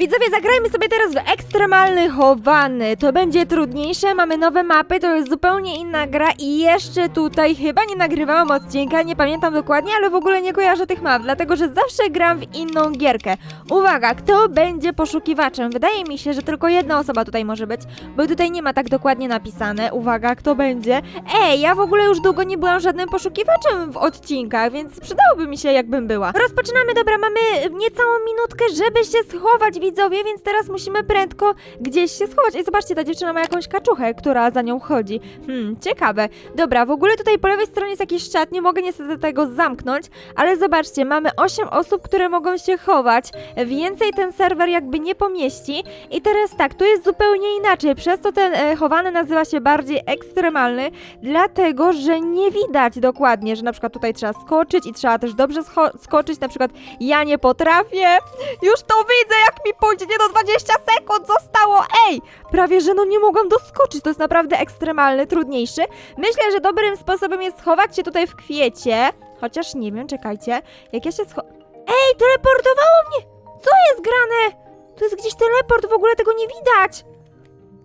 Widzowie, zagrajmy sobie teraz w ekstremalny chowany. To będzie trudniejsze, mamy nowe mapy, to jest zupełnie inna gra i jeszcze tutaj chyba nie nagrywałam odcinka, nie pamiętam dokładnie, ale w ogóle nie kojarzę tych map, dlatego że zawsze gram w inną gierkę. Uwaga, kto będzie poszukiwaczem? Wydaje mi się, że tylko jedna osoba tutaj może być, bo tutaj nie ma tak dokładnie napisane. Uwaga, kto będzie? Ej, ja w ogóle już długo nie byłam żadnym poszukiwaczem w odcinkach, więc przydałoby mi się, jakbym była. Rozpoczynamy, dobra, mamy niecałą minutkę, żeby się schować, widzowie, więc teraz musimy prędko gdzieś się schować. I zobaczcie, ta dziewczyna ma jakąś kaczuchę, która za nią chodzi. Hmm, ciekawe. Dobra, w ogóle tutaj po lewej stronie jest jakiś czat, nie mogę niestety tego zamknąć, ale zobaczcie, mamy 8 osób, które mogą się chować. Więcej ten serwer jakby nie pomieści. I teraz tak, tu jest zupełnie inaczej, przez to ten e, chowany nazywa się bardziej ekstremalny, dlatego, że nie widać dokładnie, że na przykład tutaj trzeba skoczyć i trzeba też dobrze skoczyć, na przykład ja nie potrafię, już to widzę, jak mi pójdzie, nie do 20 sekund zostało, ej! Prawie, że no nie mogłam doskoczyć, to jest naprawdę ekstremalny, trudniejszy. Myślę, że dobrym sposobem jest schować się tutaj w kwiecie, chociaż nie wiem, czekajcie, jak ja się scho... Ej, teleportowało mnie! Co jest grane? To jest gdzieś teleport, w ogóle tego nie widać!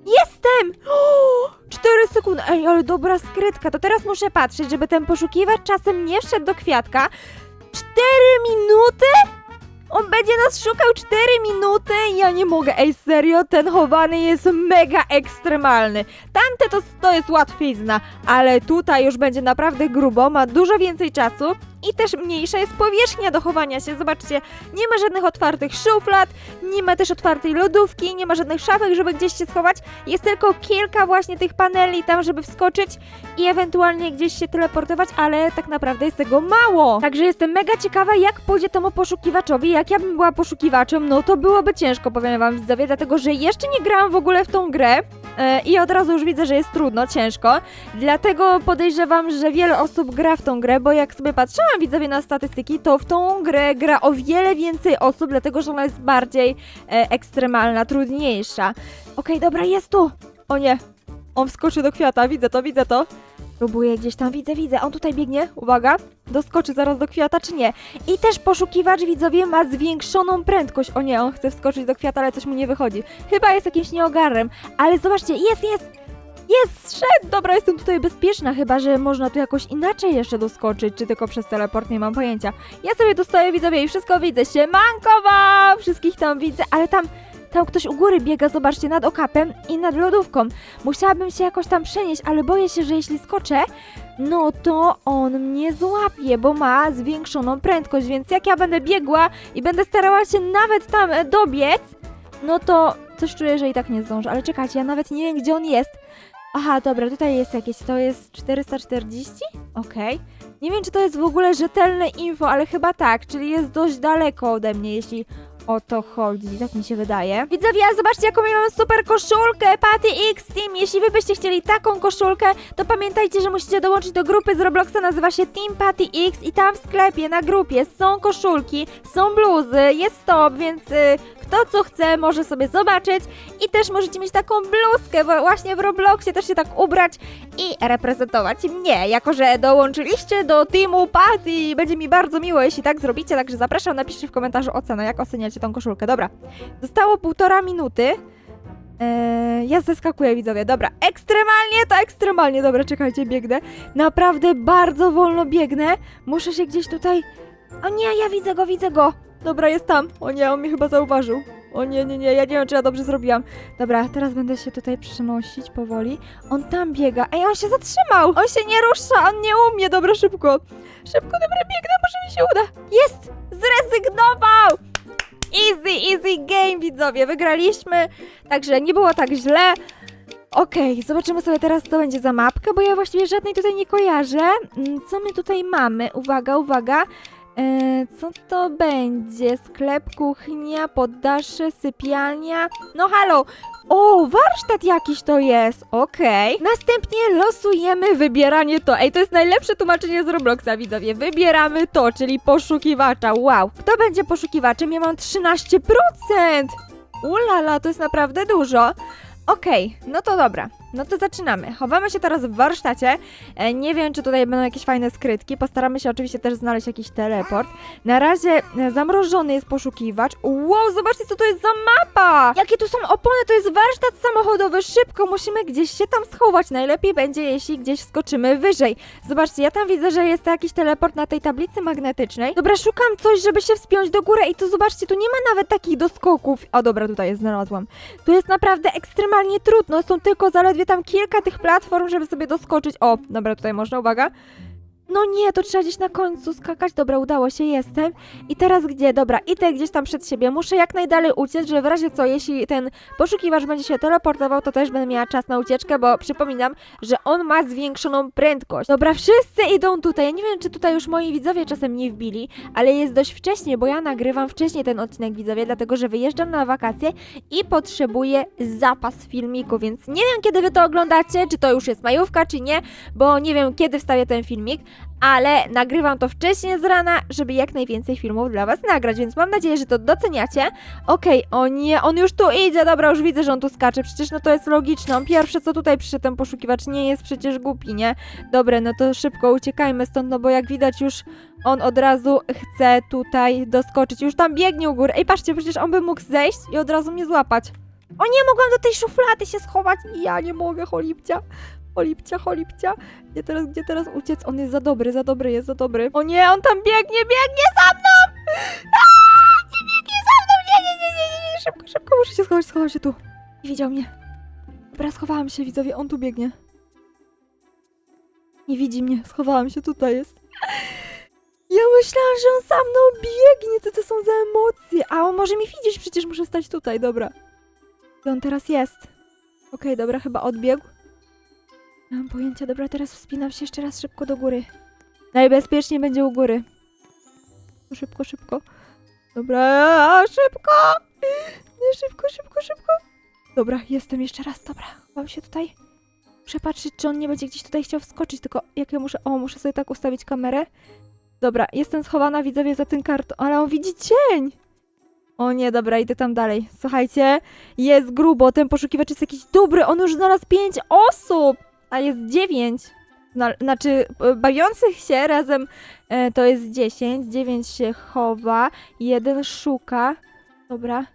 Jestem! O, 4 sekundy. Ej, ale dobra skrytka. To teraz muszę patrzeć, żeby ten poszukiwacz czasem nie wszedł do kwiatka. 4 minuty? On będzie nas szukał 4 minuty? Ja nie mogę. Ej, serio, ten chowany jest mega ekstremalny. Tamte to, to jest łatwizna, ale tutaj już będzie naprawdę grubo, ma dużo więcej czasu i też mniejsza jest powierzchnia do chowania się. Zobaczcie, nie ma żadnych otwartych szuflad, nie ma też otwartej lodówki, nie ma żadnych szafek, żeby gdzieś się schować. Jest tylko kilka właśnie tych paneli tam, żeby wskoczyć i ewentualnie gdzieś się teleportować, ale tak naprawdę jest tego mało. Także jestem mega ciekawa, jak pójdzie temu poszukiwaczowi. Jak ja bym była poszukiwaczem, no to byłoby ciężko, powiem wam widzowie, dlatego że jeszcze nie grałam w ogóle w tą grę. E, I od razu już widzę, że jest trudno, ciężko. Dlatego podejrzewam, że wiele osób gra w tą grę, bo jak sobie patrzyłam widzowie na statystyki, to w tą grę gra o wiele więcej osób, dlatego że ona jest bardziej e, ekstremalna, trudniejsza. Okej, dobra, jest tu! O nie, on wskoczy do kwiata, widzę to, widzę to. Próbuję gdzieś tam, widzę, widzę, on tutaj biegnie, uwaga, doskoczy zaraz do kwiata, czy nie? I też poszukiwacz, widzowie, ma zwiększoną prędkość. O nie, on chce wskoczyć do kwiata, ale coś mu nie wychodzi. Chyba jest jakimś nieogarem, ale zobaczcie, jest, jest! Jest, szedł! Dobra, jestem tutaj bezpieczna, chyba że można tu jakoś inaczej jeszcze doskoczyć, czy tylko przez teleport, nie mam pojęcia. Ja sobie dostaję widzowie i wszystko widzę. Siemankowa! Wszystkich tam widzę, ale tam, tam ktoś u góry biega, zobaczcie, nad okapem i nad lodówką. Musiałabym się jakoś tam przenieść, ale boję się, że jeśli skoczę, no to on mnie złapie, bo ma zwiększoną prędkość, więc jak ja będę biegła i będę starała się nawet tam dobiec, no to coś czuję, że i tak nie zdążę. Ale czekajcie, ja nawet nie wiem, gdzie on jest. Aha, dobra, tutaj jest jakieś, to jest 440? Okej. Nie wiem, czy to jest w ogóle rzetelne info, ale chyba tak, czyli jest dość daleko ode mnie, jeśli o to chodzi, tak mi się wydaje. Widzowie, zobaczcie jaką ja mam super koszulkę Patty X Team. Jeśli wy byście chcieli taką koszulkę, to pamiętajcie, że musicie dołączyć do grupy z Robloxa, nazywa się Team Patty X i tam w sklepie, na grupie są koszulki, są bluzy, jest stop, więc y, kto co chce może sobie zobaczyć i też możecie mieć taką bluzkę bo właśnie w Robloxie, też się tak ubrać i reprezentować mnie, jako że dołączyliście do teamu Patty. Będzie mi bardzo miło, jeśli tak zrobicie, także zapraszam, napiszcie w komentarzu ocenę, jak oceniacie tą koszulkę. Dobra, zostało półtora minuty. Eee, ja zeskakuję, widzowie. Dobra, ekstremalnie to ekstremalnie. Dobra, czekajcie, biegnę. Naprawdę bardzo wolno biegnę. Muszę się gdzieś tutaj... O nie, ja widzę go, widzę go. Dobra, jest tam. O nie, on mnie chyba zauważył. O nie, nie, nie, ja nie wiem, czy ja dobrze zrobiłam. Dobra, teraz będę się tutaj przenosić powoli. On tam biega. Ej, on się zatrzymał! On się nie rusza, on nie umie. Dobra, szybko. Szybko, dobra, biegnę, może mi się uda. Jest! Zrezygnował! Easy, easy game, widzowie. Wygraliśmy, także nie było tak źle. Okej, zobaczymy sobie teraz, co będzie za mapka, bo ja właściwie żadnej tutaj nie kojarzę. Mm, Co my tutaj mamy? Uwaga, uwaga. E, co to będzie? Sklep, kuchnia, poddasze, sypialnia. No halo! O, warsztat jakiś to jest. Okej. Następnie losujemy wybieranie to. Ej, to jest najlepsze tłumaczenie z Robloxa, widzowie. Wybieramy to, czyli poszukiwacza. Wow. Kto będzie poszukiwaczem? Ja mam 13%. Ulala, to jest naprawdę dużo. Okej, no to dobra. No to zaczynamy. Chowamy się teraz w warsztacie. E, nie wiem, czy tutaj będą jakieś fajne skrytki. Postaramy się oczywiście też znaleźć jakiś teleport. Na razie e, zamrożony jest poszukiwacz. Wow, zobaczcie, co to jest za mapa! Jakie tu są opony? To jest warsztat samochodowy. Szybko musimy gdzieś się tam schować. Najlepiej będzie, jeśli gdzieś skoczymy wyżej. Zobaczcie, ja tam widzę, że jest jakiś teleport na tej tablicy magnetycznej. Dobra, szukam coś, żeby się wspiąć do góry i tu zobaczcie, tu nie ma nawet takich doskoków. O, dobra, tutaj jest, znalazłam. Tu jest naprawdę ekstremalnie trudno. Są tylko zaledwie tam kilka tych platform, żeby sobie doskoczyć. O, dobra, tutaj można, uwaga. No nie, to trzeba gdzieś na końcu skakać. Dobra, udało się, jestem. I teraz gdzie? Dobra, idę gdzieś tam przed siebie. Muszę jak najdalej uciec, że w razie co, jeśli ten poszukiwacz będzie się teleportował, to też będę miała czas na ucieczkę, bo przypominam, że on ma zwiększoną prędkość. Dobra, wszyscy idą tutaj. Ja nie wiem, czy tutaj już moi widzowie czasem nie wbili, ale jest dość wcześnie, bo ja nagrywam wcześniej ten odcinek widzowie, dlatego że wyjeżdżam na wakacje i potrzebuję zapas filmiku, więc nie wiem, kiedy wy to oglądacie, czy to już jest majówka, czy nie, bo nie wiem, kiedy wstawię ten filmik, ale nagrywam to wcześniej z rana, żeby jak najwięcej filmów dla was nagrać, więc mam nadzieję, że to doceniacie. Okej, o nie, on już tu idzie, dobra, już widzę, że on tu skacze, przecież no to jest logiczne, on pierwszy co tutaj przyszedł, ten poszukiwacz nie jest przecież głupi, nie? Dobre, no to szybko uciekajmy stąd, no bo jak widać już on od razu chce tutaj doskoczyć, już tam biegnie u góry. Ej, patrzcie, przecież on by mógł zejść i od razu mnie złapać. O nie, mogłam do tej szuflady się schować i ja nie mogę, cholipcia. Cholipcia, cholipcia. Gdzie teraz, gdzie teraz uciec? On jest za dobry, za dobry, jest za dobry. O nie, on tam biegnie, biegnie za mną! Aaaa, nie biegnie za mną! Nie, nie, nie, nie, nie, szybko, szybko, muszę się schować, schowam się tu. Nie widział mnie. Dobra, schowałam się, widzowie, on tu biegnie. Nie widzi mnie, schowałam się, tutaj jest. Ja myślałam, że on za mną biegnie, co to są za emocje? A on może mi widzieć, przecież muszę stać tutaj, dobra. Gdzie on teraz jest? Okej, dobra, chyba odbiegł. Nie mam pojęcia, dobra, teraz wspinam się jeszcze raz szybko do góry. Najbezpieczniej będzie u góry. Szybko, szybko. Dobra, szybko! Nie, szybko, szybko, szybko. Dobra, jestem jeszcze raz, dobra. Mam się tutaj. Muszę patrzeć, czy on nie będzie gdzieś tutaj chciał wskoczyć, tylko jak ja muszę... O, muszę sobie tak ustawić kamerę. Dobra, jestem schowana, widzowie, za ten karton, ale on widzi cień! O nie, dobra, idę tam dalej. Słuchajcie, jest grubo, ten poszukiwacz jest jakiś dobry, on już znalazł pięć osób! A jest 9. Zna- Znaczy, e, bawiących się razem e, to jest 10. 9 się chowa, jeden szuka. Dobra.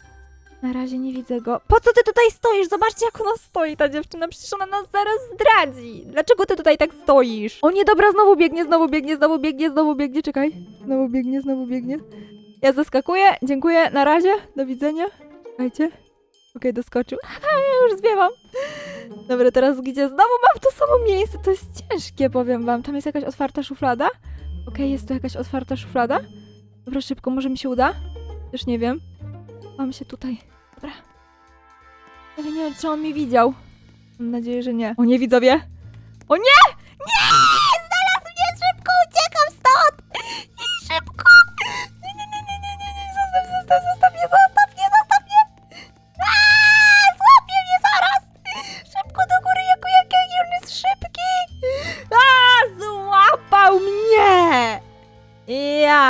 Na razie nie widzę go. Po co ty tutaj stoisz? Zobaczcie, jak ona stoi, ta dziewczyna. Przecież ona nas zaraz zdradzi. Dlaczego ty tutaj tak stoisz? O nie, dobra, znowu biegnie, znowu biegnie, znowu biegnie, znowu biegnie. Czekaj. Znowu biegnie, znowu biegnie. Ja zaskakuję. Dziękuję. Na razie. Do widzenia. Czekajcie. Okej, doskoczył. ja już zwiewam. Dobra, teraz gdzie znowu mam to samo miejsce, to jest ciężkie, powiem wam. Tam jest jakaś otwarta szuflada? Okej, jest tu jakaś otwarta szuflada? Dobra, szybko, może mi się uda? Już nie wiem. Mam się tutaj. Dobra. Ale nie wiem, czy on mi widział. Mam nadzieję, że nie. O nie, widzowie! O! Nie!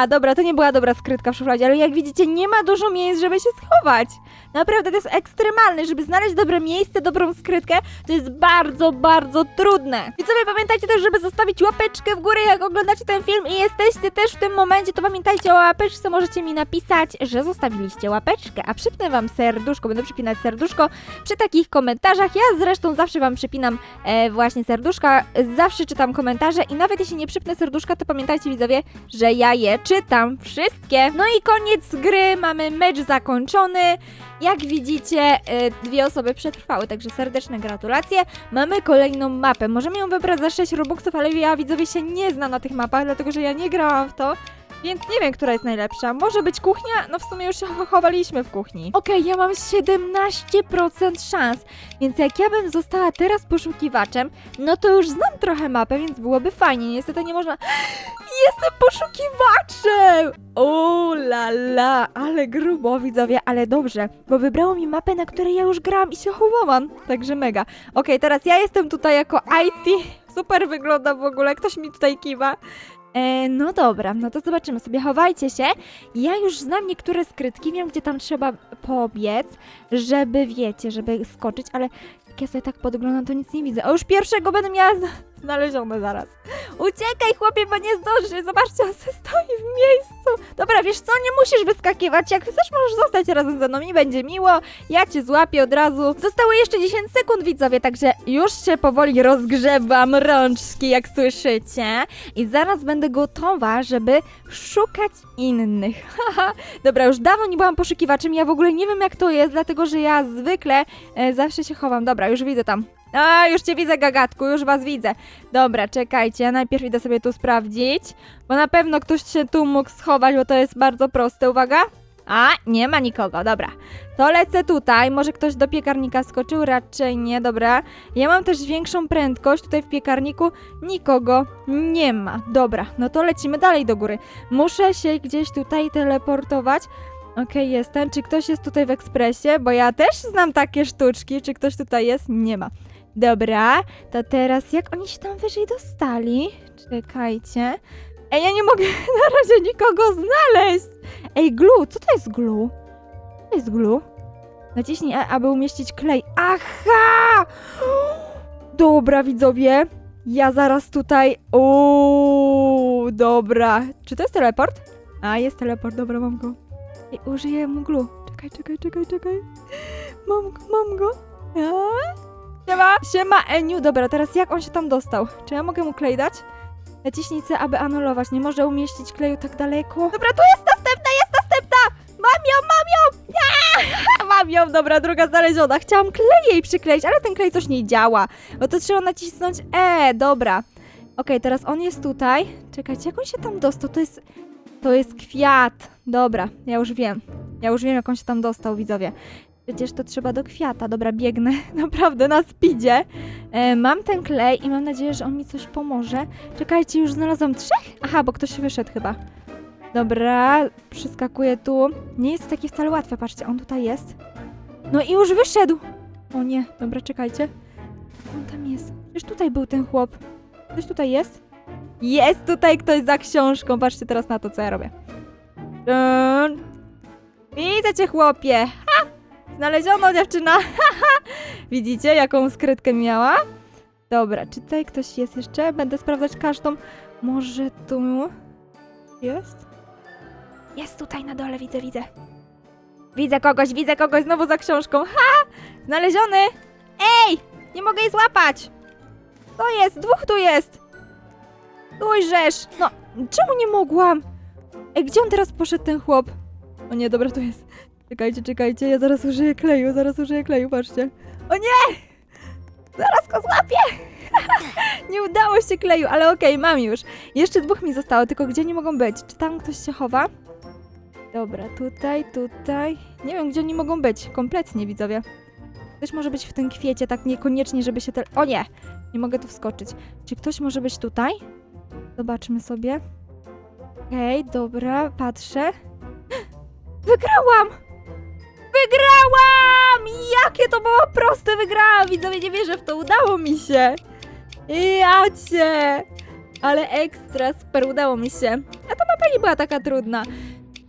Dobra, to nie była dobra skrytka w szufladzie, ale jak widzicie, nie ma dużo miejsc, żeby się schować. Naprawdę, to jest ekstremalne, żeby znaleźć dobre miejsce, dobrą skrytkę, to jest bardzo, bardzo trudne. I sobie pamiętajcie też, żeby zostawić łapeczkę w górę, jak oglądacie ten film i jesteście też w tym momencie, to pamiętajcie o łapeczce, możecie mi napisać, że zostawiliście łapeczkę, a przypnę wam serduszko, będę przypinać serduszko przy takich komentarzach. Ja zresztą zawsze wam przypinam e, właśnie serduszka, zawsze czytam komentarze i nawet jeśli nie przypnę serduszka, to pamiętajcie widzowie, że ja je czytam wszystkie. No i koniec gry, mamy mecz zakończony. Jak widzicie, e, dwie osoby przetrwały, także serdeczne gratulacje. Mamy kolejną mapę. Możemy ją wybrać za 6 robuxów, ale ja widzowie się nie znam na tych mapach, dlatego że ja nie grałam w to. Więc nie wiem, która jest najlepsza. Może być kuchnia? No w sumie już się chowaliśmy w kuchni. Okej, ja mam 17% szans, więc jak ja bym została teraz poszukiwaczem, no to już znam trochę mapę, więc byłoby fajnie. Niestety nie można... Jestem poszukiwaczem! O la la, ale grubo widzowie, ale dobrze, bo wybrało mi mapę, na której ja już grałam i się chowałam, także mega. Okej, teraz ja jestem tutaj jako IT, super wygląda w ogóle, ktoś mi tutaj kiwa. E, no dobra, no to zobaczymy sobie. Chowajcie się. Ja już znam niektóre skrytki, wiem gdzie tam trzeba pobiec, żeby wiecie, żeby skoczyć, ale jak ja sobie tak podglądam, to nic nie widzę. O, już pierwszego będę miała zna- znalezione zaraz. Uciekaj, chłopie, bo nie zdążysz. Zobaczcie, on se stoi w miejscu. Dobra, wiesz co, nie musisz wyskakiwać. Jak chcesz, możesz zostać razem ze mną i będzie miło. Ja cię złapię od razu. Zostało jeszcze 10 sekund, widzowie, także już się powoli rozgrzewam rączki, jak słyszycie. I zaraz będę gotowa, żeby szukać innych. Dobra, już dawno nie byłam poszukiwaczem. Ja w ogóle nie wiem, jak to jest, dlatego że ja zwykle e, zawsze się chowam. Dobra, już widzę tam. A, już cię widzę, gagatku, już was widzę. Dobra, czekajcie, ja najpierw idę sobie tu sprawdzić, bo na pewno ktoś się tu mógł schować, bo to jest bardzo proste. Uwaga. A, nie ma nikogo, dobra. To lecę tutaj, może ktoś do piekarnika skoczył, raczej nie, dobra. Ja mam też większą prędkość, tutaj w piekarniku nikogo nie ma. Dobra, no to lecimy dalej do góry. Muszę się gdzieś tutaj teleportować. Okej, jestem. Czy ktoś jest tutaj w ekspresie? Bo ja też znam takie sztuczki. Czy ktoś tutaj jest? Nie ma. Dobra, to teraz jak oni się tam wyżej dostali? Czekajcie. Ej, ja nie mogę na razie nikogo znaleźć. Ej, glu, co to jest glu? Co to jest glu? Naciśnij E, aby umieścić klej. Aha! Dobra, widzowie. Ja zaraz tutaj. Uuu, dobra. Czy to jest teleport? A, jest teleport, dobra, mam go. Ej, użyję mu glu. Czekaj, czekaj, czekaj, czekaj. Mam mam go. A? Siema, siema, Eniu. Dobra, teraz jak on się tam dostał? Czy ja mogę mu klej dać? Naciśnij aby anulować. Nie może umieścić kleju tak daleko. Dobra, tu jest następna, jest następna! Mam ją, mam ją! Mam ją, dobra, druga znaleziona. Chciałam klej jej przykleić, ale ten klej coś nie działa. Bo to trzeba nacisnąć E, dobra. Okej, teraz on jest tutaj. Czekajcie, jak on się tam dostał? To jest... To jest kwiat. Dobra, ja już wiem. Ja już wiem, jak on się tam dostał, widzowie. Przecież to trzeba do kwiata. Dobra, biegnę. Naprawdę na speedzie. E, mam ten klej i mam nadzieję, że on mi coś pomoże. Czekajcie, już znalazłam trzech? Aha, bo ktoś wyszedł chyba. Dobra, przeskakuję tu. Nie jest to takie wcale łatwe, patrzcie, on tutaj jest. No i już wyszedł! O nie, dobra, czekajcie. On tam jest. Już tutaj był ten chłop. Ktoś tutaj jest? Jest tutaj ktoś za książką. Patrzcie teraz na to, co ja robię. Dun. Widzę cię, chłopie. Ha! Znaleziono dziewczyna. Ha, ha. Widzicie, jaką skrytkę miała? Dobra, czy tutaj ktoś jest jeszcze? Będę sprawdzać każdą. Może tu jest? Jest tutaj na dole, widzę, widzę. Widzę kogoś, widzę kogoś znowu za książką. Ha! Znaleziony! Ej! Nie mogę jej złapać! To jest, dwóch tu jest! Ujrzesz! No, czemu nie mogłam? Ej, gdzie on teraz poszedł, ten chłop? O nie, dobra, tu jest. Czekajcie, czekajcie, ja zaraz użyję kleju, zaraz użyję kleju, patrzcie. O nie! Zaraz go złapię! nie udało się kleju, ale okej, mam już. Jeszcze dwóch mi zostało, tylko gdzie nie mogą być? Czy tam ktoś się chowa? Dobra, tutaj, tutaj. Nie wiem, gdzie oni mogą być. Kompletnie, widzowie. Ktoś może być w tym kwiecie, tak niekoniecznie, żeby się... Te... O nie! Nie mogę tu wskoczyć. Czy ktoś może być tutaj? Zobaczmy sobie. Okej, dobra, patrzę. Wygrałam! Wygrałam! Jakie to było proste, wygrałam! Widzowie, nie wierzę w to, udało mi się! Ja cię! Ale ekstra, super, udało mi się. A ta mapa nie była taka trudna.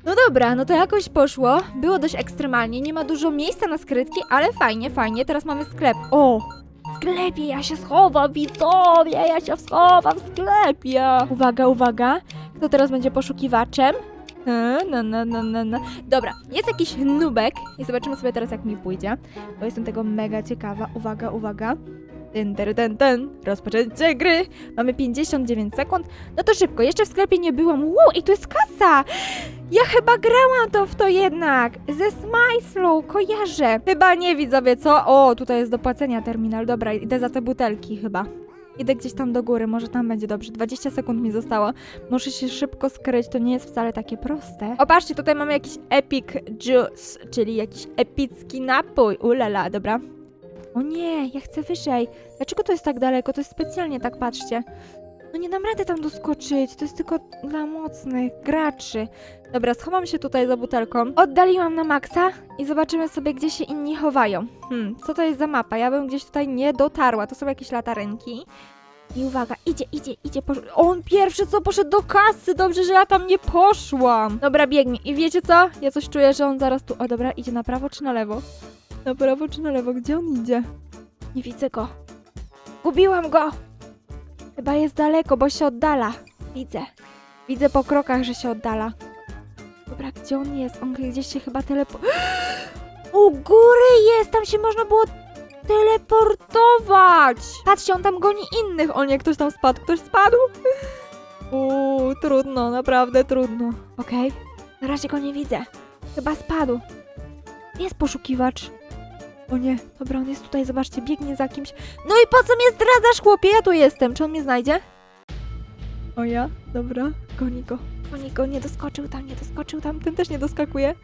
No dobra, no to jakoś poszło. Było dość ekstremalnie, nie ma dużo miejsca na skrytki, ale fajnie, fajnie. Teraz mamy sklep. O! Sklepie ja się schowam, widzowie, ja się schowam w sklepie. Uwaga, uwaga. Kto teraz będzie poszukiwaczem? No, no, no, no, no. Dobra, jest jakiś nubek i zobaczymy sobie teraz jak mi pójdzie, bo jestem tego mega ciekawa. Uwaga, uwaga. Ten, ten, ten, ten. Rozpoczęcie gry. Mamy 59 sekund. No to szybko, jeszcze w sklepie nie byłam. Wow, i tu jest kasa! Ja chyba grałam to w to jednak. Ze Smajslu, kojarzę. Chyba nie widzowie, co? O, tutaj jest do płacenia terminal. Dobra, idę za te butelki chyba. Idę gdzieś tam do góry, może tam będzie dobrze. 20 sekund mi zostało. Muszę się szybko skryć, to nie jest wcale takie proste. O, patrzcie, tutaj mamy jakiś epic juice, czyli jakiś epicki napój. Ulala, dobra. O nie, ja chcę wyżej. Dlaczego to jest tak daleko? To jest specjalnie tak, patrzcie. No nie dam rady tam doskoczyć, to jest tylko dla mocnych graczy. Dobra, schowam się tutaj za butelką. Oddaliłam na maksa i zobaczymy sobie, gdzie się inni chowają. Hmm, co to jest za mapa? Ja bym gdzieś tutaj nie dotarła. To są jakieś latarenki. I uwaga, idzie, idzie, idzie. Posz... On pierwszy co poszedł do kasy. Dobrze, że ja tam nie poszłam. Dobra, biegnie. I wiecie co? Ja coś czuję, że on zaraz tu. O, dobra, idzie na prawo czy na lewo? Na prawo czy na lewo? Gdzie on idzie? Nie widzę go. Gubiłam go. Chyba jest daleko, bo się oddala. Widzę. Widzę po krokach, że się oddala. Dobra, gdzie on jest? On gdzieś się chyba telepo... U góry jest! Tam się można było teleportować! Patrzcie, on tam goni innych. O nie, ktoś tam spadł. Ktoś spadł? Uuu, trudno, naprawdę trudno. Okej, na razie go nie widzę. Chyba spadł. Jest poszukiwacz. O nie, dobra, on jest tutaj, zobaczcie, biegnie za kimś. No i po co mnie zdradzasz, chłopie? Ja tu jestem. Czy on mnie znajdzie? O ja? Dobra, goni go. Goni go, nie doskoczył tam, nie doskoczył tam. Ten też nie doskakuje.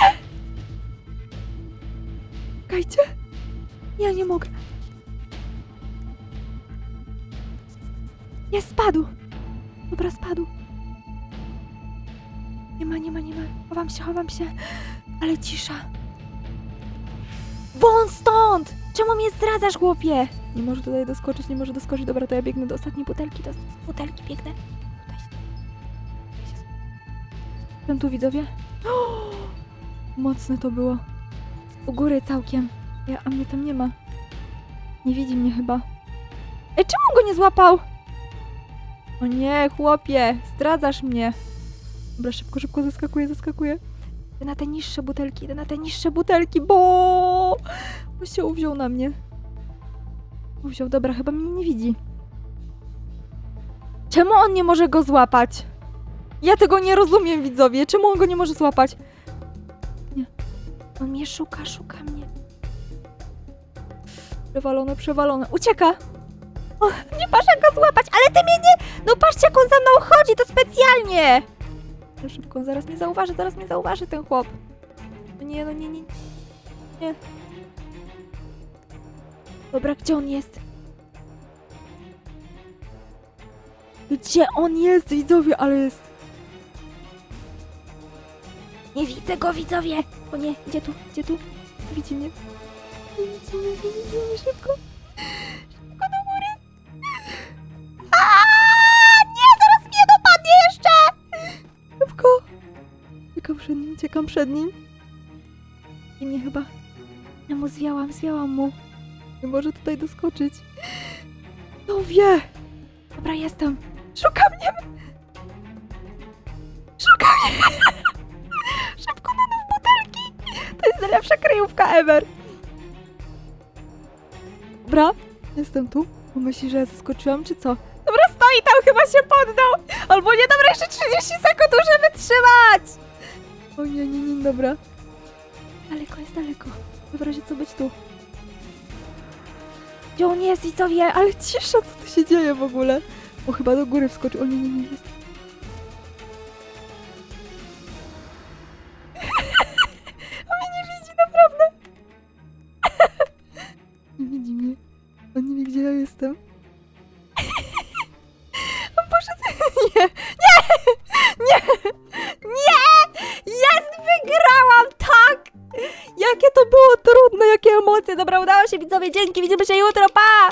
Czekajcie. Ja nie mogę. Jest, spadł. Dobra, spadł. Nie ma, nie ma, nie ma. Chowam się, chowam się. Ale cisza. Wąt stąd! Czemu mnie zdradzasz, chłopie? Nie może tutaj doskoczyć, nie może doskoczyć. Dobra, to ja biegnę do ostatniej butelki. Do butelki biegnę. Tutaj się. Tutaj się. Tam tu widzowie. Mocne to było. U góry całkiem. Ja, a mnie tam nie ma. Nie widzi mnie chyba. Ej, czemu go nie złapał? O nie, chłopie, zdradzasz mnie. Dobra, szybko, szybko zaskakuję, zaskakuję. Idę na te niższe butelki, idę na te niższe butelki, bo... bo się uwziął na mnie. Uwziął, dobra, chyba mnie nie widzi. Czemu on nie może go złapać? Ja tego nie rozumiem, widzowie. Czemu on go nie może złapać? Nie. On mnie szuka, szuka mnie. Przewalone, przewalone. Ucieka! O, nie masz jak go złapać, ale ty mnie nie... No patrzcie, jak on za mną chodzi, to specjalnie! Szybko, zaraz mnie zauważy, zaraz mnie zauważy ten chłop. Nie, no nie, nie. Nie. Dobra, gdzie on jest? Gdzie on jest, widzowie, ale jest... Nie widzę go, widzowie! O nie, idzie tu, idzie tu. Widzi mnie. Nie widzi mnie, nie widzi mnie, szybko. Szybko do góry. Aaaa! Szybko. Uciekam przed nim, uciekam przed nim. I mnie chyba... Ja mu zwiałam, zwiałam mu. Nie może tutaj doskoczyć. No wie! Dobra, jestem. Szuka mnie! Szuka mnie! Szybko na dół butelki! To jest najlepsza kryjówka ever! Dobra, jestem tu. On myśli, że ja zaskoczyłam, czy co? Stoi tam, chyba się poddał! Albo nie, dobra, jeszcze 30 sekund muszę wytrzymać! O nie, nie, nie, dobra. Daleko jest, daleko. W razie co być tu. Gdzie on jest, widzowie? Ale cisza, co tu się dzieje w ogóle? O, chyba do góry wskoczył. O nie, nie, nie, jest.